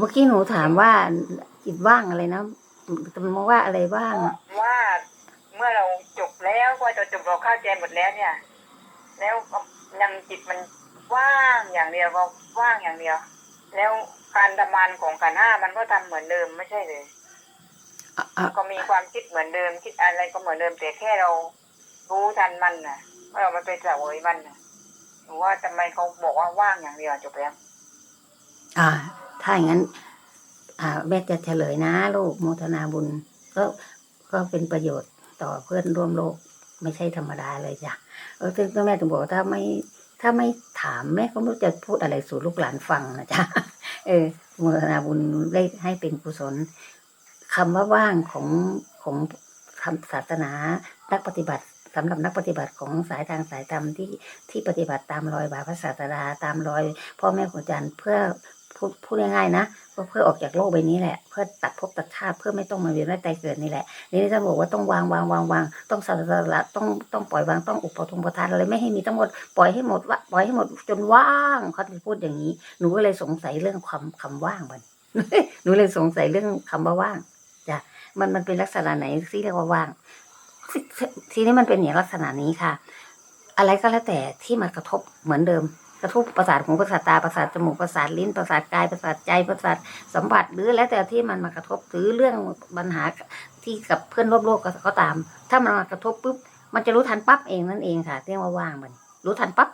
เมื่อกี้หนูถามว่าจิตว่างอะไรนะมันมองว่าอะไรว่างว่าเมื่อเราจบแล้วว่าจะจบเราเข้าใจหมดแล้วเนี่ย แล้วยังจิตมันว่างอย่างเดียวก็ว่างอย่างเดียว แล้วการทำงานของขันธ์ห้ามันก็ทำเหมือนเดิมไม่ใช่เลยอะอะก็มีความคิดเหมือนเดิม คิดอะไรก็เหมือนเดิมแต่แค่เรารู้ทันมันน่ะว่าเราไม่ไปเสวยมันน่ะหนูว่าทำไมเขาบอกว่าว่างอย่างเดียวจบแล้วอ่า ถ้าอย่างนั้นแม่จะเฉลยนะลูกโมทนาบุญ ก็ก็เป็นประโยชน์ต่อเพื่อนร่วมโลก ไม่ใช่ธรรมดาเลยจ้ะเออซึ่งแม่ถึงบอกว่าถ้าไม่ถ้าไม่ถามแม่ก็ไม่รู้จะพูดอะไรสู่ลูกหลานฟังนะจ๊ะเออโมทนาบุญได้ให้เป็นกุศลคำว่าว่างของของทำศาสนานักปฏิบัติสำหรับนักปฏิบัติของสายทางสายธรรมที่ที่ปฏิบัติตามรอยบาพระศาสดาตามรอยพ่อแม่ครูอาจารย์เพื่อ พูดพูดง่ายๆนะเพื่อเพื่อออกจากโลกใบนี้แหละ เพื่อตัดภพตัดชาติเพื่อไม่ต้องมาเวียนว่ายตายเกิดนี่แหละนี่ท่านบอกว่าต้องวางวางวางวางต้องสละละต้องต้องปล่อยวางต้องอุปทงประทานอะไรไม่ให้มีทั้งหมดปล่อยให้หมดว่าปล่อยให้หมดจนว่างเขาจะพูดอย่างนี้ หนูก็เลยสงสัยเรื่องความคำว่างมันหนูเลยสงสัยเรื่องคำว่าว่างจ้ะมันมันเป็นลักษณะไหนที่เรียกว่าว่างทีนี้มันเป็นอย่างลักษณะนี้ค่ะ อะไรก็แล้วแต่ที่มากระทบเหมือนเดิม กระทบประสาทหูประสาทตาประสาทจมูกประสาทลิ้นประสาทกายประสาทใจประสาทสัมผัสหรือแล้วแต่ที่มันมากระทบหรือเรื่องปัญหาที่กับเพื่อนร่วมโลกก็ก็ตาม ถ้ามันมากระทบปุ๊บมันจะรู้ทันปั๊บเองนั่นเองค่ะเรียกว่าว่างมัน รู้ทันปั๊บ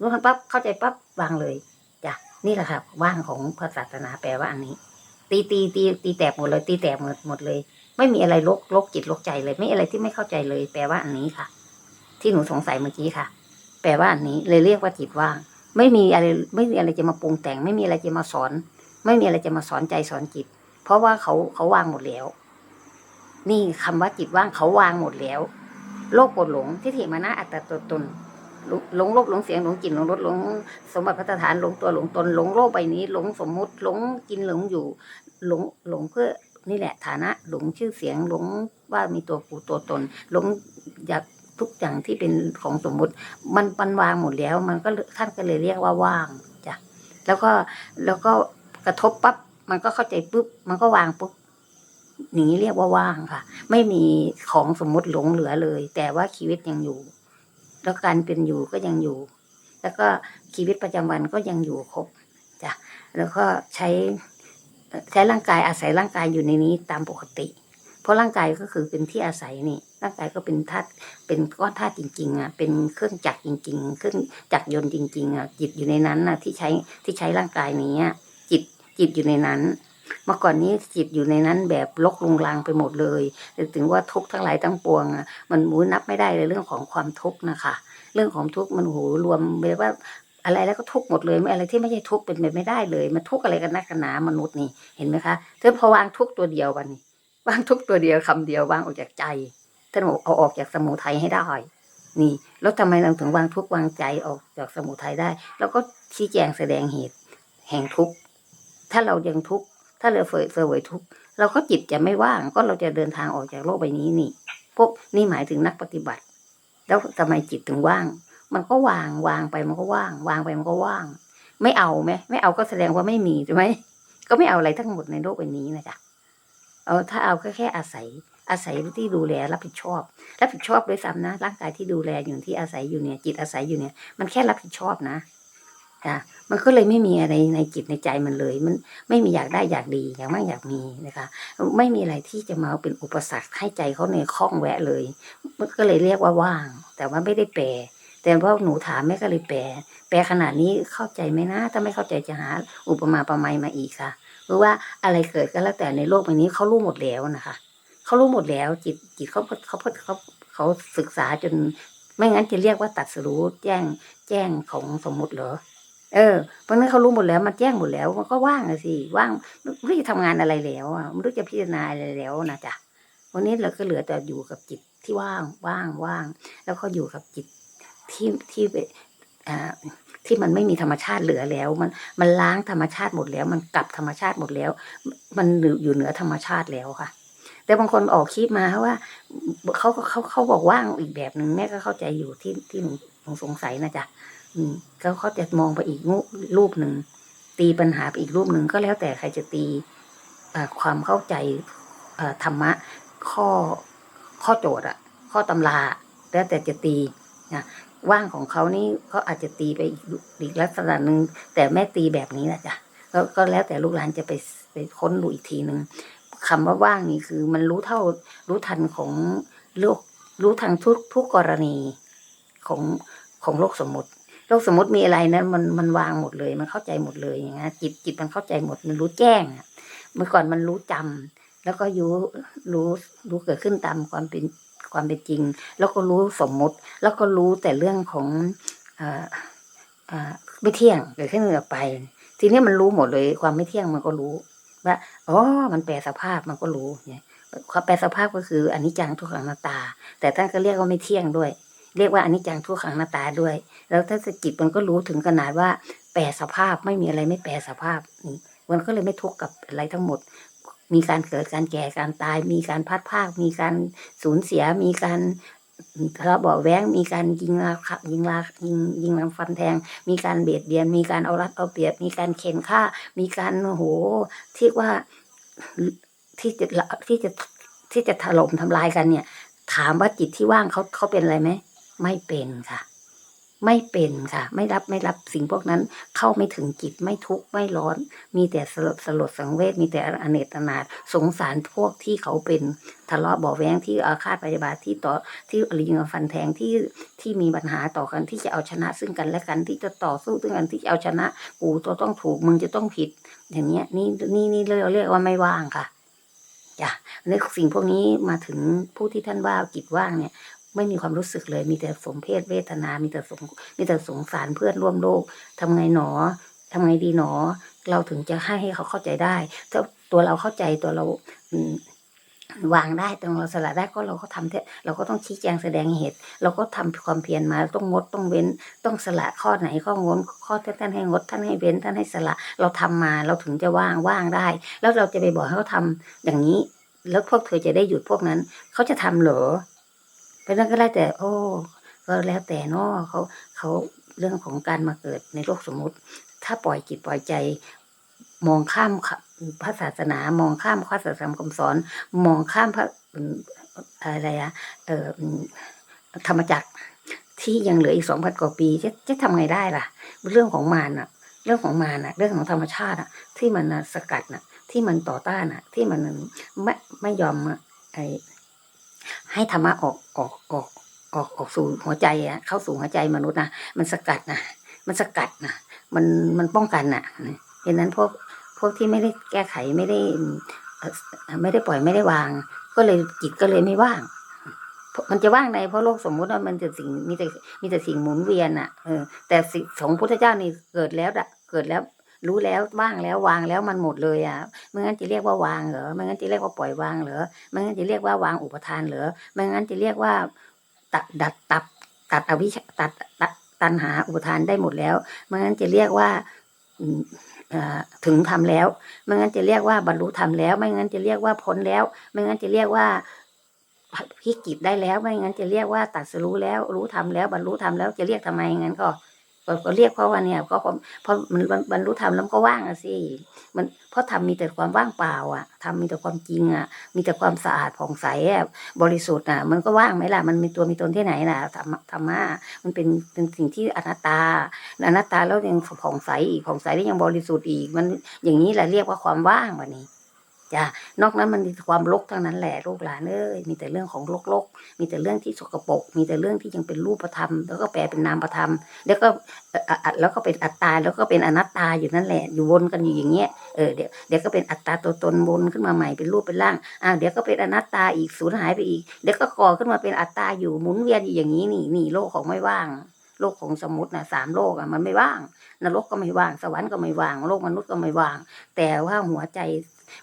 รู้ทันปั๊บเข้าใจปั๊บวางเลยจ้ะนี่แหละค่ะว่างของพระศาสนาแปลว่าอันนี้ ตีตีตีตีแตกหมดเลยตีแตกหมดหมดเลย ไม่มีอะไรลกลกจิตลกใจเลย ไม่อะไรที่ไม่เข้าใจเลย แปลว่าอันนี้ค่ะ ที่หนูสงสัยเมื่อกี้ค่ะ แปลว่าอันนี้เลยเรียกว่าจิตว่าง ไม่มีอะไรไม่มีอะไรจะมาปรุงแต่ง ไม่มีอะไรจะมาสอน ไม่มีอะไรจะมาสอนใจสอนจิต เพราะว่าเขาเขาวางหมดแล้ว นี่คำว่าจิตว่างเขาวางหมดแล้ว โลกกรธหลงที่ถิมานะอัตตาตัวตนหลงหลงโลกหลงเสียงหลงกลิ่นหลงรสหลงสมบัติพัฒฐานหลงตัวหลงตนหลงโลกใบนี้ หลงสมมุติหลงกินหลงอยู่ หลงหลงเพื่อนี่แหละฐานะ หลงชื่อเสียงหลงว่ามีตัวกูตัวตน หลงอยาก ทุกอย่างที่เป็นของสมมุติ มันมันวางหมดแล้ว มันก็ท่านก็เลยเรียกว่าว่างจ้ะแล้วก็แล้วก็กระทบปั๊บมันก็เข้าใจปุ๊บมันก็วางปุ๊บอย่างนี้เรียกว่าว่างค่ะ ไม่มีของสมมุติหลงเหลือเลย แต่ว่าชีวิตยังอยู่ แล้วการเป็นอยู่ก็ยังอยู่ แล้วก็ชีวิตประจำวันก็ยังอยู่ครบจ้ะแล้วก็ใช้ใช้ร่างกายอาศัยร่างกายอยู่ในนี้ตามปกติ เพราะร่างกายก็คือเป็นที่อาศัยนี่ ร่างกายก็เป็นธาตุเป็นก้อนธาตุจริง ๆอะเป็นเครื่องจักรจริง ๆ เครื่องจักรยนต์จริงๆอะจิตอยู่ในนั้นน่ะที่ใช้ที่ใช้ร่างกายนี้จิตจิตอยู่ในนั้นเมื่อก่อนนี้จิตอยู่ในนั้นแบบลกลงลังไปหมดเลยถึงว่าทุกข์ทั้งหลายทั้งปวงอะมันหมูนับไม่ได้เลยเรื่องของความทุกข์นะคะ เรื่องของทุกข์มันโหรวมเลยว่าอะไรแล้วก็ทุกข์หมดเลยไม่อะไรที่ไม่ใช่ทุกข์เป็นไปไม่ได้เลย มันทุกข์อะไรกันนักกันหนามนุษย์นี่เห็นไหมคะถ้าพอวางทุกตัวเดียววันนี้ วางทุกตัวเดียวคำเดียววางออกจากใจท่านบอกเอาออกจากสมุทัยให้ได้นี่แล้วทำไมเราถึงวางทุกวางใจออกจากสมุทัยได้แล้วก็ชี้แจงแสดงเหตุ แห่งทุกถ้าเรายังทุกถ้าเราเฟยเสวยทุกเราก็จิตจะไม่ว่างก็เราจะเดินทางออกจากโลกใบนี้นี่พวกนี่หมายถึงนักปฏิบัติ แล้วทำไมจิตถึงว่าง มันก็วางวางไปมันก็ว่าง วางไปมันก็ว่าง ไม่เอาไหมไม่เอาก็แสดงว่าไม่มีใช่ไหมก็ไม่เอาอะไรทั้งหมดในโลกใบนี้นะจ๊ะ เอาถ้าเอาแค่แค่อาศัย อาศัยที่ดูแลรับผิดชอบ รับผิดชอบด้วยซ้ำนะร่างกายที่ดูแลอยู่ที่อาศัยอยู่เนี่ย จิตอาศัยอยู่เนี่ย มันแค่รับผิดชอบนะจ้ะมันก็เลยไม่มีอะไรในจิตในใจมันเลย มันไม่มีอยากได้อยากดีอยากมากอยากมีนะคะ ไม่มีอะไรที่จะมาเป็นอุปสรรคให้ใจเขาในยคล้องแวะเลย มันก็เลยเรียกว่าว่าง แต่ว่าไม่ได้แปลแต่ว่าหนูถามแม่ก็เลยแปล แปลขนาดนี้เข้าใจไหมนะ ถ้าไม่เข้าใจจะหาอุปมาประไมยมาอีกค่ะ รือว่าอะไรเกิดก็แล้วแต่ในโลกใบนี้เขารู้หมดแล้วนะคะเขารู้หมดแล้ว จิตจิตเขาเขาเขาเขาศึกษาจนไม่งั้นจะเรียกว่าตัดสรู้แจ้งแจ้งของสมมุติเหรอเออเพราะนั้นเขารู้หมดแล้วมันแจ้งหมดแล้ว มันก็ว่างสิ ว่างไม่รู้จะทำงานอะไรแล้วอะไม่รู้จะพิจารณาอะไรแล้วนะจ๊ะวันนี้เราก็เหลือแต่อยู่กับจิตที่ว่างว่างว่าง แล้วก็อยู่กับจิตที่ที่เป็นอ่า ที่มันไม่มีธรรมชาติเหลือแล้ว มันมันล้างธรรมชาติหมดแล้ว มันกลับธรรมชาติหมดแล้ว มันอยู่เหนือธรรมชาติแล้วค่ะ แต่บางคนออกคลิปมาว่าเขาเขาเขาบอกว่างอีกแบบหนึ่งแม่ก็เข้าใจอยู่ที่ที่หนูสงสัยนะจ๊ะอืมเขาเขาจะมองไปอีกงรูปหนึ่งตีปัญหาไปอีกรูปหนึ่งก็แล้วแต่ใครจะตีความเข้าใจธรรมะข้อข้อโจทย์อะข้อตำราแล้วแต่จะตี นะว่างของเขานี่เขาอาจจะตีไปอีกอีกลักษณะหนึ่งแต่แม่ตีแบบนี้แหละจ้ะก็ก็แล้วแต่ลูกหลานจะไปไปค้นดูอีกทีหนึ่งคำว่าว่างนี่คือมันรู้เท่ารู้ทันของโลกรู้ทันทุกทุกกรณีของของโลกสมมติ โลกสมมติมีอะไรนะมันมันวางหมดเลย มันเข้าใจหมดเลยอย่างเงี้ยจิตจิตมันเข้าใจหมดมันรู้แจ้งอะเมื่อก่อนมันรู้จำแล้วก็รู้รู้รู้เกิดขึ้นตามความเป็น ความเป็นจริง แล้วก็รู้สมมุติ แล้วก็รู้แต่เรื่องของออไม่เที่ยงเกิดขึ้นออกไป ทีนี้มันรู้หมดเลย ความไม่เที่ยงมันก็รู้ว่าอ๋อมันแปลสภาพมันก็รู้เนี่ยความแปลสภาพก็คืออนิจจังทุกขังนัตา แต่ท่านก็เรียกว่าไม่เที่ยงด้วย เรียกว่าอนิจจังทุกขังนัตาด้วย แล้วถ้าสจิตมันก็รู้ถึงขนาดว่าแปรสภาพไม่มีอะไรไม่แปรสภาพนี่มันก็เลยไม่ทุกข์กับอะไรทั้งหมด มีการเกิดการแก่การตาย มีการพัดภาค มีการสูญเสีย มีการทะเลาะเบาะแว้ง มีการยิงราคายิงรายิงยิงลำฟันแทง มีการเบียดเบียน มีการเอารัดเอาเปรียบ มีการเข็นฆ่า มีการโอ้โหที่ว่าที่จะที่จะที่จะถล่มทำลายกันเนี่ย ถามว่าจิตที่ว่างเขาเขาเป็นอะไรไหมไม่เป็นค่ะ ไม่เป็นค่ะ ไม่รับไม่รับสิ่งพวกนั้นเข้าไม่ถึงจิตไม่ทุกข์ไม่ร้อน มีแต่สลดสลดสังเวชมีแต่อเนจอนาถสงสารพวกที่เขาเป็นทะเลาะบาะแว้งที่อาฆาตพยาบาทที่ต่อที่อริยงฟันแทงที่ที่มีปัญหาต่อกันที่จะเอาชนะซึ่งกันและกันที่จะต่อสู้ซึ่งกันที่จะเอาชนะกูจะต้องถูกมึงจะต้องผิด อย่างเนี้ยนี่นี่นี่เราเรียกว่าไม่ว่างค่ะจ้ะในสิ่งพวกนี้มาถึงผู้ที่ท่านว่าจิตว่างเนี่ย ไม่มีความรู้สึกเลย มีแต่สมเพศเวทนา มีแต่สงมีแต่สงสารเพื่อนร่วมโลกทำไงหนอทำไงดีหนอ เราถึงจะให้ให้เขาเข้าใจได้ ถ้าตัวเราเข้าใจตัวเราวางได้ตัวเราสละได้ก็เราก็ทำเถอะเราก็ต้องชี้แจงแสดงเหตุ เราก็ทำความเพียรมาต้องงดต้องเว้น ต้องสละข้อไหนข้องดข้อที่ท่านให้งดท่านให้เว้นท่านให้สละเราทำมาเราถึงจะว่างว่างได้ แล้วเราจะไปบอกให้เขาทำอย่างนี้ แล้วพวกเธอจะได้หยุดพวกนั้น เขาจะทำเหรอ เพราะฉะนั้นก็แล้วแต่ โอ้ ก็แล้วแต่เนาะเขาเขาเรื่องของการมาเกิดในโลกสมมุติ ถ้าปล่อยจิตปล่อยใจ มองข้ามพระศาสนามองข้ามพระศาสนาคำสอน มองข้ามพระอะไรอะเอออืมธรรมจักรที่ยังเหลืออีกสองพันกว่าปีจะจะทำไงได้ล่ะ เรื่องของมารน่ะ เรื่องของมารน่ะ เรื่องของธรรมชาติอะ ที่มันน่ะสกัดน่ะ ที่มันต่อต้านอะ ที่มันไม่ไม่ยอมอะไอ ให้ธรรมะออกออกออกออกออกสู่หัวใจอะเข้าสู่หัวใจมนุษย์นะมันสกัดนะมันสกัดนะมันมันป้องกันนะเห็นนั้นพวกพวกที่ไม่ได้แก้ไขไม่ได้ไม่ได้ปล่อยไม่ได้วาง ก็เลยจิตก็เลยไม่ว่าง มันจะว่างในเพราะโลกสมมุติว่ามันจะสิ่งมีแต่มีแต่สิ่งหมุนเวียนอะเออแต่สิ่งของพุทธเจ้านี่เกิดแล้วอะเกิดแล้ว รู้แล้วว่างแล้ววางแล้วมันหมดเลยอะไม่งั้นจะเรียกว่าวางเหรอไม่งั้นจะเรียกว่าปล่อยวางเหรอไม่งั้นจะเรียกว่าวางอุปทานเหรอไม่งั้นจะเรียกว่าตัดดัดตัดตัดอวิชตัดตัดตันหาอุปทานได้หมดแล้วไม่งั้นจะเรียกว่าถึงทำแล้ว ไม่งั้นจะเรียกว่าบรรลุธรรมแล้ว ไม่งั้นจะเรียกว่าพ้นแล้ว ไม่งั้นจะเรียกว่าพิกิจได้แล้ว ไม่งั้นจะเรียกว่าตัดสรู้แล้ว รู้ธรรมแล้วบรรลุธรรมแล้วจะเรียกทำไมงั้นก็ ก็เรียกเพราะว่าเนี่ยก็เพราะเพราะมันบรรลุธรรมแล้วก็ว่างอะสิมันเพราะทำมีแต่ความว่างเปล่าอะทำมีแต่ความจริงอะ มีแต่ความสะอาดผ่องใสอะบริสุทธิ์อะ มันก็ว่างไหมล่ะ มันมีตัวมีตนที่ไหนล่ะธรรมะธรรมะมันเป็นเป็นสิ่งที่อนัตตาอนัตตาแล้วยังผ่องใสอีกผ่องใสแล้วยังบริสุทธิ์อีกมันอย่างนี้แหละเรียกว่าความว่างวันนี้ จ้ะนอกนั้นมันมีความลกทั้งนั้นแหละลูกหลานเอ้ยมีแต่เรื่องของโลกโลกมีแต่เรื่องที่สกปรกมีแต่เรื่องที่ยังเป็นรูปธรรม แล้วก็แปลเป็นนามธรรม แล้วก็แล้วก็เป็นอัตตาแล้วก็เป็นอนัตตาอยู่นั่นแหละ อยู่วนกันอยู่อย่างเงี้ยเออเดี๋ยวเดี๋ยวก็เป็นอัตตาตัวตนวนขึ้นมาใหม่เป็นรูปเป็นร่างอ่าเดี๋ยวก็เป็นอนัตตาอีกสูญหายไปอีก เดี๋ยวก็ก่อขึ้นมาเป็นอัตตาอยู่หมุนเวียนอยู่อย่างนี้นี่นี่โลกของไม่ว่างโลกของสมมตินะสามโลกอะมันไม่ว่างนรกก็ไม่ว่างสวรรค์ก็ไม่ว่าง โลกมนุษย์ก็ไม่ว่าง แต่ว่าหัวใจ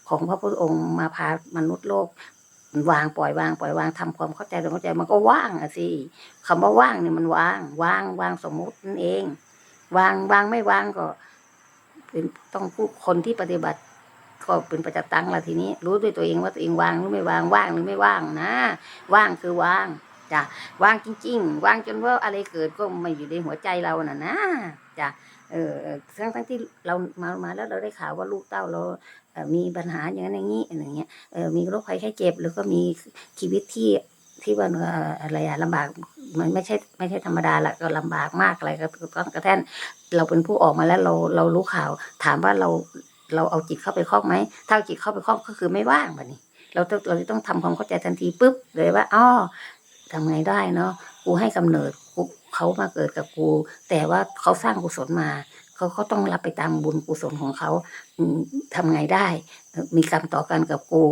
ของพระพุทธองค์มาพามนุษย์โลก วางปล่อยวางปล่อยวางทำความเข้าใจตรงเข้าใจมันก็ว่างอะสิคำว่าว่างเนี่ยมันว่างว่างวางสมมุตินั่นเอง วางวางไม่วางก็เป็นต้องผู้คนที่ปฏิบัติก็เป็นประจักษ์ตังละทีนี้ รู้ด้วยตัวเองว่าตัวเองวางหรือไม่วางว่างหรือไม่ว่างนะ ว่างคือว่างจ้ะว่างจริง ๆ ว่างจนว่าอะไรเกิดก็ไม่อยู่ในหัวใจเราน่ะนะจ้ะ เออทั้งทั้งที่เรามามาแล้วเราได้ข่าวว่าลูกเต้าเรามีปัญหาอย่างนั้นอย่างนี้อย่างเงี้ยเออมีโรคภัยไข้เจ็บ แล้วก็มีชีวิตที่ที่ว่าอะไรอะลำบากมันไม่ใช่ไม่ใช่ธรรมดาละก็ลำบากมากอะไรก็ต้องกระแทนเราเป็นผู้ออกมาแล้วเราเรารู้ข่าว ถามว่าเราเราเอาจิตเข้าไปครอบไหมถ้าจิตเข้าไปครอบก็คือไม่ว่างแบบนี้ เราต้องเราต้องทำความเข้าใจทันทีปุ๊บเลยว่าอ๋อ ทำไงได้เนาะกูให้กำเนิดกูเขามาเกิดกับกู แต่ว่าเขาสร้างกุศลมา เขาก็ต้องรับไปตามบุญกุศลของเขา ทำไงได้ มีกรรมต่อกันกับกู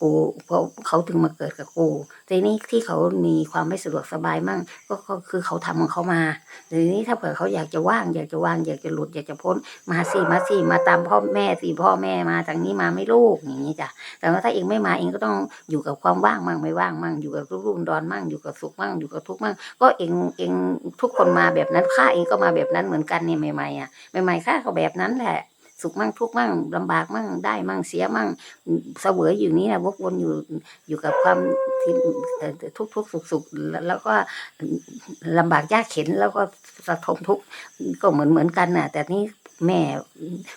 กูเพราะเขาถึงมาเกิดกับกูทีนี้ที่เขามีความไม่สะดวกสบายมั่งก็คือเขาทำของเขามาทีนี้ถ้าเผื่อเขาอยากจะว่าง อยากจะว่าง อยากจะหลุด อยากจะพ้น มาสิมาสิมาตามพ่อแม่สิพ่อแม่มาทางนี้มาไม่ลูกอย่างนี้จ้ะ แต่ว่าถ้าเองไม่มาเองก็ต้องอยู่กับความว่างมั่งไม่ว่างมั่งอยู่กับรุ่รุ่มดอนมั่งอยู่กับสุขมั่งอยู่กับทุกข์มั่งก็เองเองทุกคนมาแบบนั้นข้าเองก็มาแบบนั้นเหมือนกันเนี่ยใหม่ๆอะใหม่ๆข้าก็แบบนั้นแหละ สุขมั่งทุกข์มั่งลำบากมั่งได้มั่งเสียมั่งเสวยอยู่นี้นะวกวนอยู่อยู่กับความที่ทุกทุกสุขสุขแล้วก็ลำบากยากเข็นแล้วก็สะทมทุกข์ก็เหมือนเหมือนกันน่ะ แต่นี่แม่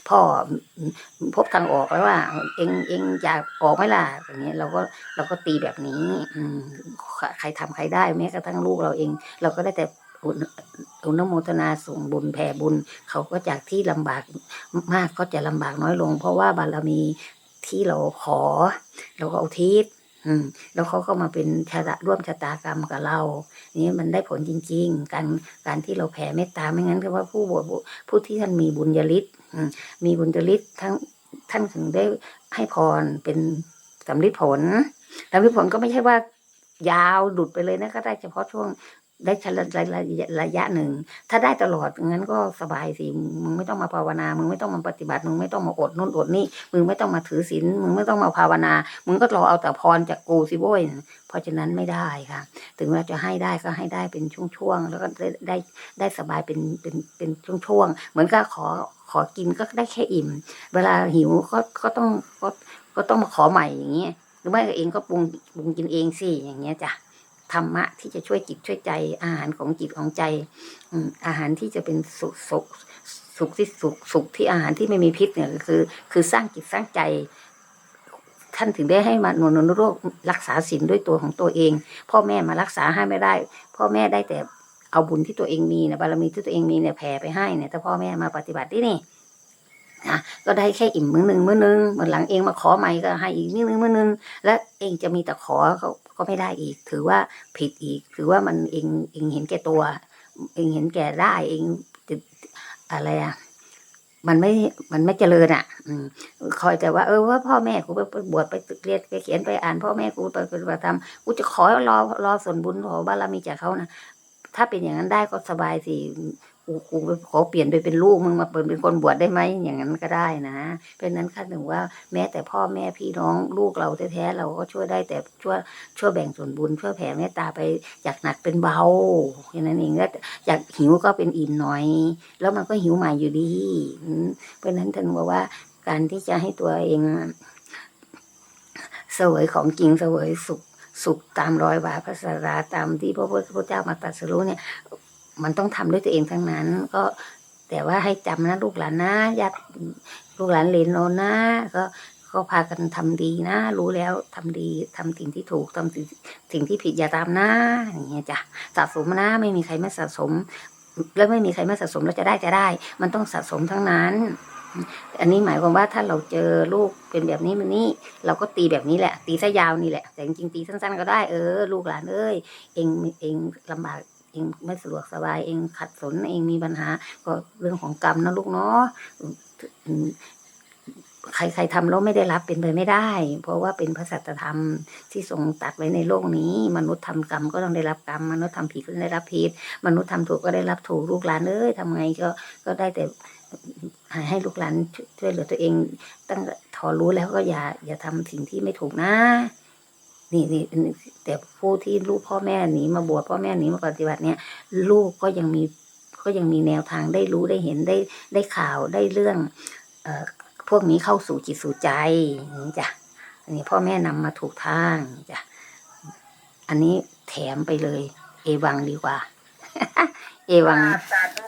พ่อพบทางออกแล้วว่า เองเองอยากออกไหมล่ะอย่างเงี้ยเราก็เราก็ตีแบบนี้ อืใครทำใครได้แม้กระทั่งลูกเราเอง เราก็ได้แต่ อุณอุโมทนาส่งบุญแผ่บุญ เขาก็จากที่ลำบากมากก็จะลำบากน้อยลง เพราะว่าบารมีที่เราขอ เราก็อุทิศอืมแล้วเขาก็มาเป็นชะตาร่วมชะตากรรมกับเรา นี่มันได้ผลจริง ๆ การการที่เราแผ่เมตตาไม่งั้นก็ว่าผู้บวชผู้ที่ท่านมีบุญญาฤทธิ์มีบุญจริตทั้งท่านถึงได้ให้พรเป็นสำลิดผลสำลิดผลก็ไม่ใช่ว่ายาวดุดไปเลยนะก็ได้เฉพาะช่วง ได้ชะระระะยะระยะหนึ่ง ถ้าได้ตลอดงั้นก็สบายสิมึงไม่ต้องมาภาวนา มึงไม่ต้องมาปฏิบัติ มึงไม่ต้องมาอดนู่นอดนี่มึงไม่ต้องมาถือศีลมึงไม่ต้องมาภาวนา มึงก็รอเอาแต่พรจากกูสิโว้ยเพราะฉะนั้นไม่ได้ค่ะ ถึงเราจะให้ได้ก็ให้ได้เป็นช่วงๆแล้วก็ได้ได้ได้สบายเป็นเป็นเป็นช่วงๆเหมือนกับขอขอกินก็ได้แค่อิ่ม เวลาหิวก็ก็ต้องก็ก็ต้องมาขอใหม่อย่างเงี้ยหรือไม่ก็เองก็ปรุงปรุงกินเองสิอย่างเงี้ยจ้ะ ธรรมะที่จะช่วยจิตช่วยใจ อาหารของจิตของใจอาหารที่จะเป็นสุขสุขสุขที่สุขสุขที่อาหารที่ไม่มีพิษเนี่ยคือ คือสร้างจิตสร้างใจท่านถึงได้ให้มาหนุนโรครักษาศีลด้วยตัวของตัวเอง พ่อแม่มารักษาให้ไม่ได้ พ่อแม่ได้แต่เอาบุญที่ตัวเองมีนะบารมีที่ตัวเองมีเนี่ยแผ่ไปให้เนี่ยถ้าพ่อแม่มาปฏิบัติที่นี่ นะก็ได้แค่อิ่มมื้อหนึ่งมื้อหนึ่งวันหลังเองมาขอใหม่ก็ให้อีกนิดนึงมื้อหนึ่งแล้วเองจะมีแต่ขอก็ก็ไม่ได้อีก ถือว่าผิดอีก ถือว่ามันเองเองเห็นแก่ตัว เองเห็นแก่ได้เองอะไรอะมันไม่ มันไม่เจริญอะ อืมคอยแต่ว่าเออว่าพ่อแม่กูไปไปบวชไปเรียนไปเขียนไปอ่าน พ่อแม่กูไปปฏิบัติธรรมกูจะขอรอรอส่วนบุญขอบารมีจากเขานะถ้าเป็นอย่างนั้นได้ก็สบายสิ กูกูขอเปลี่ยนไปเป็นลูกมึงมาเปิดเป็นคนบวชได้ไหมอย่างนั้นก็ได้นะเป็นนั้นค่ะถึงว่าแม้แต่พ่อแม่พี่น้องลูกเราแท้ๆเราก็ช่วยได้แต่ช่วยช่วยแบ่งส่วนบุญช่วยแผ่เมตตาไปจากหนักเป็นเบาแค่นั้นเองแล้วจากหิวก็เป็นอิ่มหน่อย แล้วมันก็หิวใหม่อยู่ดี เพราะฉะนั้นท่านบอกว่าการที่จะให้ตัวเองเสวยของจริงเสวยสุขสุขตามรอยบาทพระสาราตามที่พระพุทธเจ้ามาตรัสรู้เนี่ย มันต้องทำด้วยตัวเองทั้งนั้น ก็แต่ว่าให้จำนะลูกหลานนะญาติลูกหลานเลนโนนะ ก็ก็พากันทำดีนะ รู้แล้วทำดีทำสิ่งที่ถูกทำสิ่งสิ่งที่ผิดอย่าตามนะอย่างเงี้ยจ้ะสะสมนะไม่มีใครไม่สะสม แล้วไม่มีใครไม่สะสมแล้วจะได้จะได้ มันต้องสะสมทั้งนั้น อันนี้หมายความว่าถ้าเราเจอลูกเป็นแบบนี้มันนี่เราก็ตีแบบนี้แหละ ตีซะยาวนี่แหละ แต่จริงๆตีสั้นๆก็ได้เออ ลูกหลานเอ้ยเองเองลำบาก องไม่สะดวกสบายเองขัดสนเองมีปัญหา ก็เรื่องของกรรมนะลูกเนาะใครใครทำแล้วไม่ได้รับเป็นไปไม่ได้ เพราะว่าเป็นพระสัจธรรมที่ทรงตัดไว้ในโลกนี้ มนุษย์ทำกรรมก็ต้องได้รับกรรม มนุษย์ทำผิดก็ได้รับผิดมนุษย์ทำถูกก็ได้รับถูกลูกหลานเอ้ยทำไงก็ก็ได้แต่ให้ลูกหลานช่วยเหลือตัวเอง ตั้งถอรู้แล้วก็อย่าอย่าทำสิ่งที่ไม่ถูกนะ นี่นี่แต่ผู้ที่ลูกพ่อแม่หนีมาบวชพ่อแม่หนีมาปฏิบัติเนี่ยลูกก็ยังมีก็ยังมีแนวทางได้รู้ได้เห็นได้ได้ข่าวได้เรื่องเอ่อพวกนี้เข้าสู่จิตสู่ใจนี้จ้ะอันนี้พ่อแม่นำมาถูกทางจ้ะอันนี้แถมไปเลย เอวังดีกว่า เอวังสาธุ